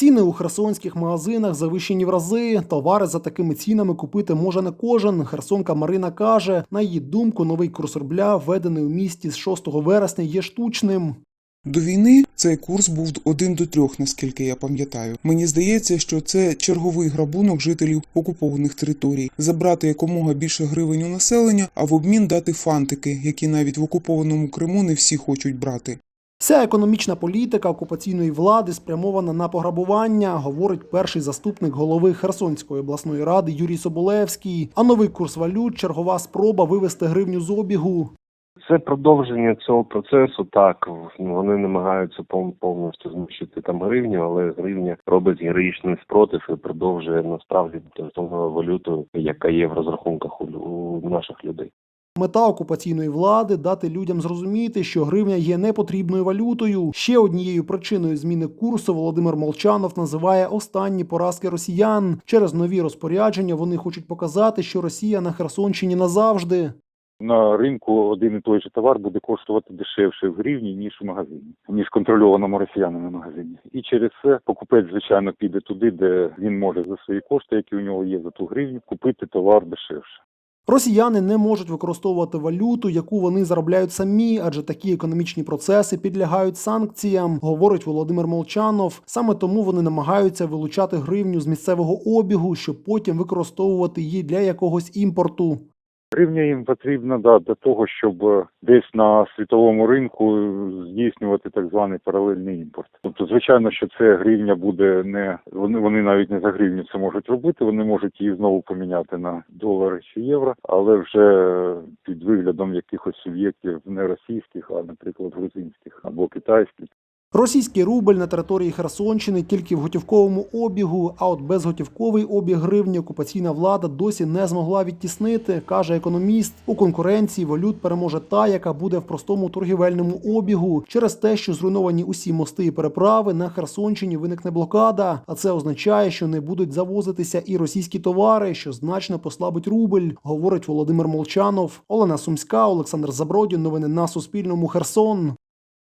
Ціни у херсонських магазинах завищені в рази. Товари за такими цінами купити може не кожен. Херсонка Марина каже, на її думку, новий курс рубля, введений у місті з 6 вересня, є штучним. До війни цей курс був один до трьох, наскільки я пам'ятаю. Мені здається, що це черговий грабунок жителів окупованих територій забрати якомога більше гривень у населення, а в обмін дати фантики, які навіть в окупованому Криму не всі хочуть брати. Вся економічна політика окупаційної влади спрямована на пограбування, говорить перший заступник голови Херсонської обласної ради Юрій Соболевський. А новий курс валют чергова спроба вивести гривню з обігу. Це продовження цього процесу. Так вони намагаються пов- повністю знищити там гривню, але гривня робить героїчний спротив і продовжує насправді основною валютою, яка є в розрахунках у наших людей. Мета окупаційної влади дати людям зрозуміти, що гривня є непотрібною валютою. Ще однією причиною зміни курсу Володимир Молчанов називає останні поразки росіян. Через нові розпорядження вони хочуть показати, що Росія на Херсонщині назавжди. на ринку один і той же товар буде коштувати дешевше в гривні, ніж в магазині, ніж контрольованому росіянами магазині. І через це покупець, звичайно, піде туди, де він може за свої кошти, які у нього є за ту гривню, купити товар дешевше. Росіяни не можуть використовувати валюту, яку вони заробляють самі, адже такі економічні процеси підлягають санкціям, говорить Володимир Молчанов. Саме тому вони намагаються вилучати гривню з місцевого обігу, щоб потім використовувати її для якогось імпорту. Гривня їм потрібна да, для того, щоб е, десь на світовому ринку здійснювати так званий паралельний імпорт. Тобто, звичайно, що це гривня буде не вони, вони навіть не за гривню це можуть робити. Вони можуть її знову поміняти на долари чи євро, але вже під виглядом якихось суб'єктів не російських, а наприклад грузинських або китайських. Російський рубль на території Херсонщини тільки в готівковому обігу, а от безготівковий обіг гривні окупаційна влада досі не змогла відтіснити, каже економіст. У конкуренції валют переможе та, яка буде в простому торгівельному обігу. Через те, що зруйновані усі мости і переправи на Херсонщині виникне блокада. А це означає, що не будуть завозитися і російські товари, що значно послабить рубль, говорить Володимир Молчанов. Олена Сумська, Олександр Забродін. Новини на Суспільному. Херсон.